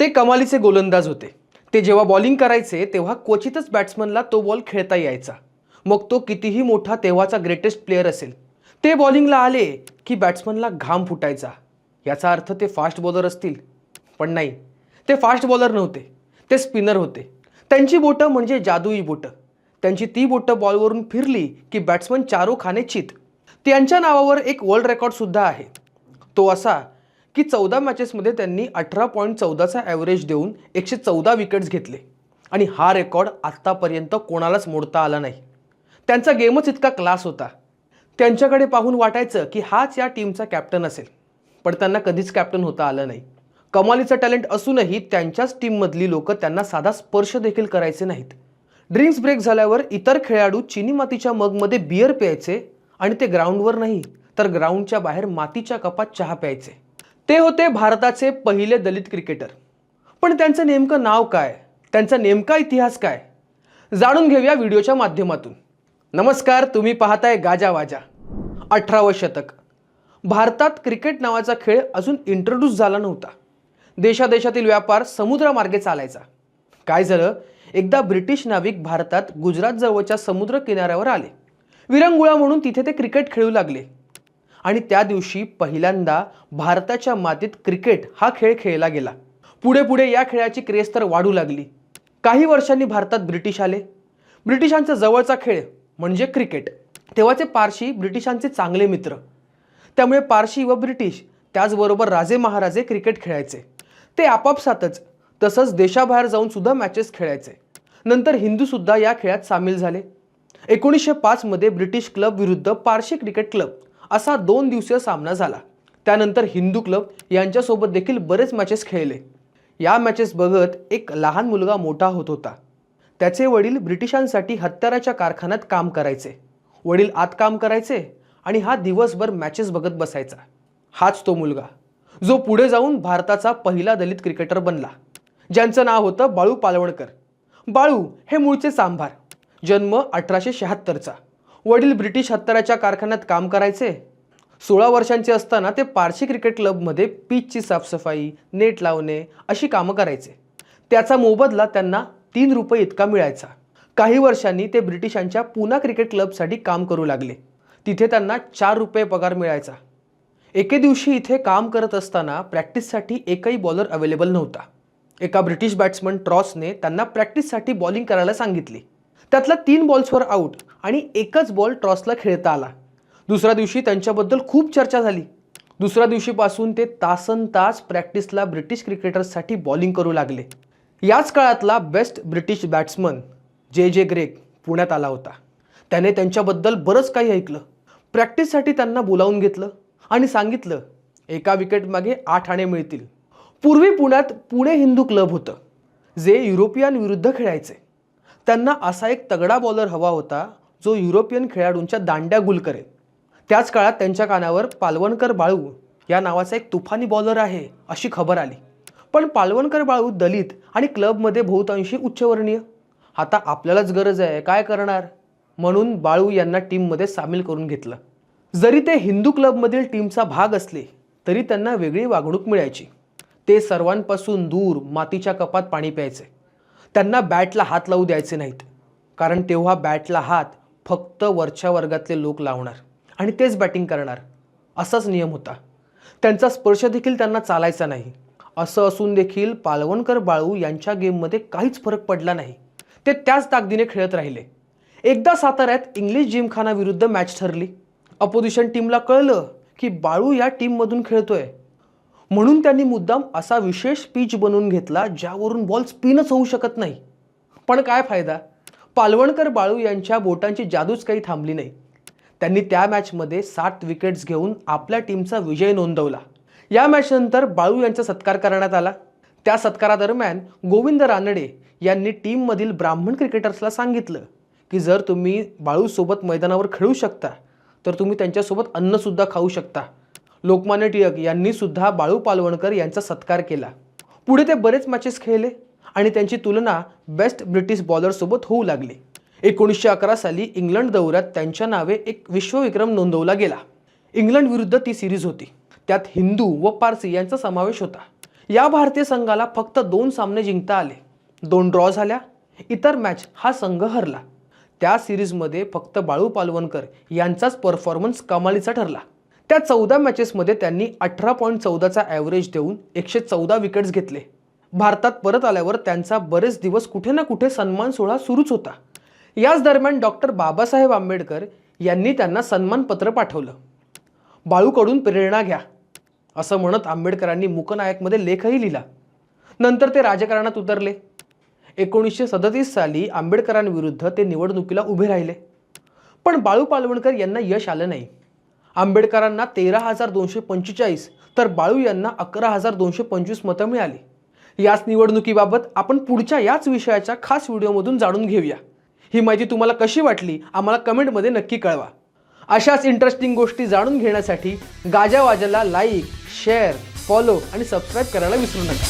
ते कमालीचे गोलंदाज होते. ते जेव्हा बॉलिंग करायचे तेव्हा क्वचितच बॅट्समनला तो बॉल खेळता यायचा. मग तो कितीही मोठा तेव्हाचा ग्रेटेस्ट प्लेअर असेल. ते बॉलिंगला आले की बॅट्समनला घाम फुटायचा. याचा अर्थ ते फास्ट बॉलर असतील. पण नाही. ते फास्ट बॉलर नव्हते. ते स्पिनर होते. त्यांची बोटं म्हणजे जादुई बोटं. त्यांची ती बोटं बॉलवरून फिरली की बॅट्समन चारो खाने चित. त्यांच्या नावावर एक वर्ल्ड रेकॉर्डसुद्धा आहे. तो असा की चौदा मॅचेसमध्ये त्यांनी अठरा पॉईंट चौदाचा ॲव्हरेज देऊन एकशे चौदा विकेट्स घेतले. आणि हा रेकॉर्ड आत्तापर्यंत कोणालाच मोडता आला नाही. त्यांचा गेमच इतका क्लास होता. त्यांच्याकडे पाहून वाटायचं की हाच या टीमचा कॅप्टन असेल. पण त्यांना कधीच कॅप्टन होता आलं नाही. कमालीचं टॅलेंट असूनही त्यांच्याच टीममधली लोक त्यांना साधा स्पर्श देखील करायचे नाहीत. ड्रिंक्स ब्रेक झाल्यावर इतर खेळाडू चिनी मातीच्या मगमध्ये बियर प्यायचे आणि ते ग्राउंडवर नाही तर ग्राउंडच्या बाहेर मातीच्या कपात चहा प्यायचे. ते होते भारताचे पहिले दलित क्रिकेटर. पण त्यांचं नेमकं नाव काय? त्यांचा नेमका इतिहास काय? जाणून घेऊया व्हिडिओच्या माध्यमातून. नमस्कार तुम्ही पाहताय गाजा वाजा. अठरावं शतक. भारतात क्रिकेट नावाचा खेळ अजून इंट्रोड्यूस झाला नव्हता. देशादेशातील व्यापार समुद्रमार्गे चालायचा. काय झालं? एकदा ब्रिटिश नाविक भारतात गुजरात जवळच्या समुद्र किनाऱ्यावर आले. विरंगुळा म्हणून तिथे ते क्रिकेट खेळू लागले. आणि त्या दिवशी पहिल्यांदा भारताच्या मातीत क्रिकेट हा खेळ खेळला गेला. पुढे पुढे या खेळाची क्रेज तर वाढू लागली. काही वर्षांनी भारतात ब्रिटिश आले. ब्रिटिशांचा जवळचा खेळ म्हणजे क्रिकेट. तेव्हाचे पारशी ब्रिटिशांचे चांगले मित्र. त्यामुळे पारशी व ब्रिटिश त्याचबरोबर राजे महाराजे क्रिकेट खेळायचे. ते आपापसातच तसंच देशाबाहेर जाऊन सुद्धा मॅचेस खेळायचे. नंतर हिंदूसुद्धा या खेळात सामील झाले. एकोणीसशे पाचमध्ये ब्रिटिश क्लब विरुद्ध पारशी क्रिकेट क्लब असा दोन दिवसीय सामना झाला. त्यानंतर हिंदू क्लब यांच्यासोबत देखील बरेच मॅचेस खेळले. या मॅचेस बघत एक लहान मुलगा मोठा होत होता. त्याचे वडील ब्रिटिशांसाठी हत्याराच्या कारखान्यात काम करायचे. वडील आत काम करायचे आणि हा दिवसभर मॅचेस बघत बसायचा. हाच तो मुलगा. जो पुढे जाऊन भारताचा पहिला दलित क्रिकेटर बनला. ज्यांचं नाव होतं बाळू पालवणकर. बाळू हे मूळचे सांभार. जन्म अठराशे शहात्तरचा. वडील ब्रिटिश हत्याराच्या कारखान्यात काम करायचे. सोळा वर्षांचे असताना ते पारशी क्रिकेट क्लबमध्ये पिचची साफसफाई नेट लावणे अशी कामं करायचे. त्याचा मोबदला त्यांना तीन रुपये इतका मिळायचा. काही वर्षांनी ते ब्रिटिशांच्या पुना क्रिकेट क्लबसाठी काम करू लागले. तिथे त्यांना चार रुपये पगार मिळायचा. एके दिवशी इथे काम करत असताना प्रॅक्टिससाठी एकही बॉलर अवेलेबल नव्हता. एका ब्रिटिश बॅट्समन ट्रॉसने त्यांना प्रॅक्टिससाठी बॉलिंग करायला सांगितली. त्यातला तीन बॉल्सवर आऊट आणि एकच बॉल ट्रॉसला खेळता आला. दुसऱ्या दिवशी त्यांच्याबद्दल खूप चर्चा झाली. दुसऱ्या दिवशीपासून ते तासन तास प्रॅक्टिसला ब्रिटिश क्रिकेटर्ससाठी बॉलिंग करू लागले. याच काळातला बेस्ट ब्रिटिश बॅट्समन जे जे ग्रेग पुण्यात आला होता. त्याने त्यांच्याबद्दल बरंच काही ऐकलं. प्रॅक्टिससाठी त्यांना बोलावून घेतलं आणि सांगितलं एका विकेटमागे आठ आणे मिळतील. पूर्वी पुण्यात पुणे हिंदू क्लब होतं जे युरोपियन विरुद्ध खेळायचे. त्यांना असा एक तगडा बॉलर हवा होता जो युरोपियन खेळाडूंच्या दांड्या गुल करेल. त्याच काळात त्यांच्या कानावर पालवणकर बाळू या नावाचा एक तुफानी बॉलर आहे अशी खबर आली. पण पालवणकर बाळू दलित आणि क्लबमध्ये बहुतांशी उच्चवर्णीय. आता आपल्यालाच गरज आहे काय करणार? म्हणून बाळू यांना टीममध्ये सामील करून घेतलं. जरी ते हिंदू क्लबमधील टीमचा भाग असले तरी त्यांना वेगळी वागणूक मिळायची. ते सर्वांपासून दूर मातीच्या कपात पाणी प्यायचे. त्यांना बॅटला हात लावू द्यायचे नाहीत. कारण तेव्हा बॅटला हात फक्त वरच्या वर्गातले लोक लावणार. आणि तेच बॅटिंग करणार. असाच नियम होता. त्यांचा स्पर्श देखील त्यांना चालायचा नाही. असं असून देखील पालवणकर बाळू यांच्या गेममध्ये काहीच फरक पडला नाही. ते त्याच ताकदीने खेळत राहिले. एकदा साताऱ्यात इंग्लिश जिमखाना विरुद्ध मॅच ठरली. अपोजिशन टीमला कळलं की बाळू या टीममधून खेळतोय. म्हणून त्यांनी मुद्दाम असा विशेष पिच बनवून घेतला ज्यावरून बॉल स्पिनच होऊ शकत नाही. पण काय फायदा? पालवणकर बाळू यांच्या बोटांची जादूच काही थांबली नाही. त्यांनी त्या मॅचमध्ये सात विकेट्स घेऊन आपल्या टीमचा विजय नोंदवला. या मॅचनंतर बाळू यांचा सत्कार करण्यात आला. त्या सत्कारादरम्यान गोविंद रानडे यांनी टीममधील ब्राह्मण क्रिकेटर्सला सांगितलं की जर तुम्ही बाळूसोबत मैदानावर खेळू शकता तर तुम्ही त्यांच्यासोबत अन्नसुद्धा खाऊ शकता. लोकमान्य टिळक यांनी सुद्धा बाळू पालवणकर यांचा सत्कार केला. पुढे ते बरेच मॅचेस खेळले आणि त्यांची तुलना बेस्ट ब्रिटिश बॉलरसोबत होऊ लागली. एकोणीसशे अकरा साली इंग्लंड दौऱ्यात त्यांच्या नावे एक विश्वविक्रम नोंदवला गेला. इंग्लंड विरुद्ध ती सिरीज होती. त्यात हिंदू व पारसी यांचा समावेश होता. या भारतीय संघाला फक्त दोन सामने जिंकता आले. दोन ड्रॉ झाल्या. इतर मॅच हा संघ हरला. त्या सिरीजमध्ये फक्त बाळू पालवणकर यांचाच परफॉर्मन्स कमालीचा ठरला. त्या चौदा मॅचेसमध्ये त्यांनी अठरा पॉईंट चौदाचा ॲव्हरेज देऊन एकशे चौदा विकेट्स घेतले. भारतात परत आल्यावर त्यांचा बरेच दिवस कुठे ना कुठे सन्मान सोहळा सुरूच होता. याच दरम्यान डॉक्टर बाबासाहेब आंबेडकर यांनी त्यांना सन्मानपत्र पाठवलं. बाळूकडून प्रेरणा घ्या असं म्हणत आंबेडकरांनी मूकनायकमध्ये लेखही लिहिला. नंतर ते राजकारणात उतरले. एकोणीसशे सदतीस साली आंबेडकरांविरुद्ध ते निवडणुकीला उभे राहिले. पण बाळू पालवणकर यांना यश आलं नाही. आंबेडकरांना तेरा हजार दोनशे पंचेचाळीस तर बाळू यांना अकरा हजार दोनशे पंचवीस मतं मिळाली. याच निवडणुकीबाबत आपण पुढच्या याच विषयाच्या खास व्हिडिओमधून जाणून घेऊया. ही माहिती तुम्हाला कशी वाटली आम्हाला कमेंटमध्ये नक्की कळवा. अशाच इंटरेस्टिंग गोष्टी जाणून घेण्यासाठी गाजावाजाला लाईक शेअर फॉलो आणि सबस्क्राईब करायला विसरू नका.